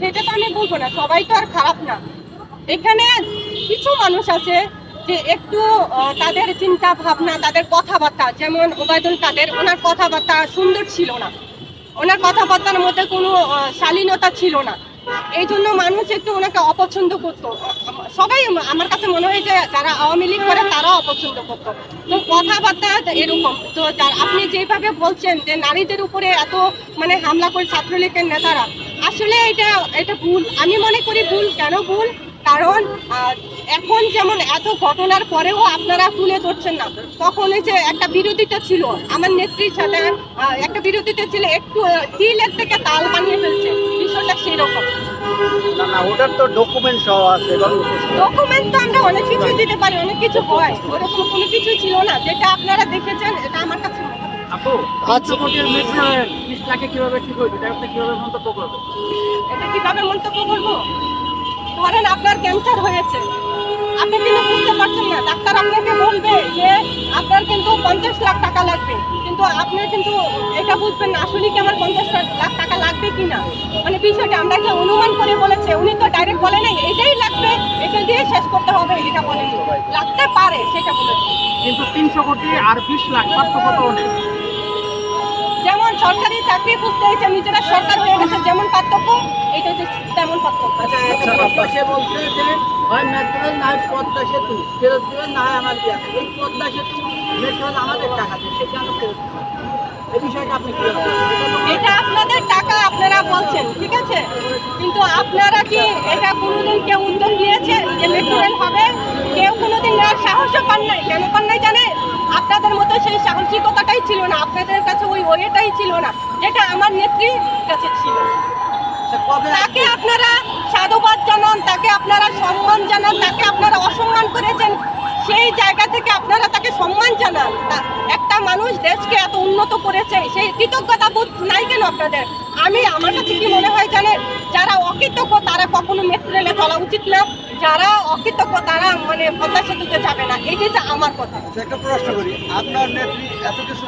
সেটা তো আমি বলব না, সবাই তো আর খারাপ না। এখানে কিছু মানুষ আছে যে একটু তাদের চিন্তা ভাবনা, তাদের কথাবার্তা, যেমন ওবায়দুল কাদের, ওনার কথাবার্তা সুন্দর ছিল না। ওনার কথাবার্তার মধ্যে কোনো শালীনতা ছিল না। এই জন্য মানুষ একটু ওনাকে অপছন্দ করতো। সবাই আমার কাছে মনে হয় যে যারা আওয়ামী লীগ করে, তারাও অপছন্দ করতো। তো কথাবার্তা এরকম। তো আপনি যেভাবে বলছেন যে নারীদের উপরে এত মানে হামলা করে ছাত্রলীগের নেতারা আসলে এটা এটা ভুল। আমি মনে করি ভুল। কেন ভুল? কারণ এখন যেমন এত ঘটনার পরেও আপনারা তুলে ধরছেন না তখন যে একটা বিরোধিতা ছিল আমার নেত্রীর সাথে একটা বিরোধিতা ছিল একটু তিলের থেকে তাল বানিয়ে ফেলছে বিষয়টা সেরকম। ওটার তো ডকুমেন্ট সহ আছে এবং ডকুমেন্ট তো আমরা অনেক কিছু দিতে পারি অনেক কিছু হয়। ওরকম কোনো কিছু ছিল না যেটা আপনারা দেখেছেন আচ্ছা। কোটির মিশনে বিশ লাখে কীভাবে ঠিক হইবে? এটা আপনি কীভাবে মন্তব্য করবেন? এটা কীভাবে মন্তব্য করব? ধরেন আপনার ক্যান্সার হয়েছে। আপনি কিন্তু বুঝতে পারছেন না। ডাক্তার আপনাকে বলবে যে আপনার কিন্তু পঞ্চাশ লাখ টাকা লাগবে। কিন্তু আপনি কিন্তু এটা বুঝবেন না আসলে কি আমার পঞ্চাশ লাখ টাকা লাগবে কি না মানে বিষয়টা আমরা যে অনুমান করে বলেছে উনি তো ডাইরেক্ট বলে নাই এটাই লাগবে এটা দিয়ে শেষ করতে হবে এটা বলেনি। লাগতে পারে সেটা বলেছে। কিন্তু তিনশো কোটি আর বিশ লাখ পার্থক্য তো অনেক। সরকারি চাকরি খুঁজতে হয়েছে নিজেরা সরকার হয়ে গেছে যেমন পার্থক্য এটা হচ্ছে তেমন পার্থক্য। সে বলছে যে হয় মেট্রো না পদ্মা সেতু ফেরত দেবেন না হয় আমার দেওয়া এই পদ্মা সেতু মেট্রো আমাদের টাকাতে সে কেন ফেরত এই বিষয়টা আপনি কি এটা আপনাদের টাকা আপনারা বলছেন ঠিক আছে? কিন্তু আপনারা কি এটা কোনোদিন কেউ উদ্যোগ নিয়েছে যে মেট্রো রেল হবে? কেউ কোনোদিন নেওয়ার সাহসও পান নাই কেন পান নাই জানে আপনাদের মতো সেই সাহসিকতাটাই ছিল না। আপনাদের ওয়েটাই ছিল না যেটা আমার নেত্রীর কাছে ছিল। তাকে আপনারা সাধুবাদ জানান তাকে আপনারা সম্মান জানান তাকে আপনারা অসম্মান করেছেন সেই জায়গা থেকে আপনারা তাকে সম্মান জানান। একটা মানুষ দেশকে এত উন্নত করেছে সেই কৃতজ্ঞতা বোধ নাই কেন আপনাদের? আমি আমার কাছে কি মনে হয় জানেন যারা অকৃতজ্ঞ তারা কখনো মেট্রো রেলে চলা উচিত না। যারা অকৃতজ্ঞ তারা মানে পদ্মা সেতুতে যাবে না। এটাই যে আমার কথা। একটা প্রশ্ন করি। আপনার নেত্রী এত কিছু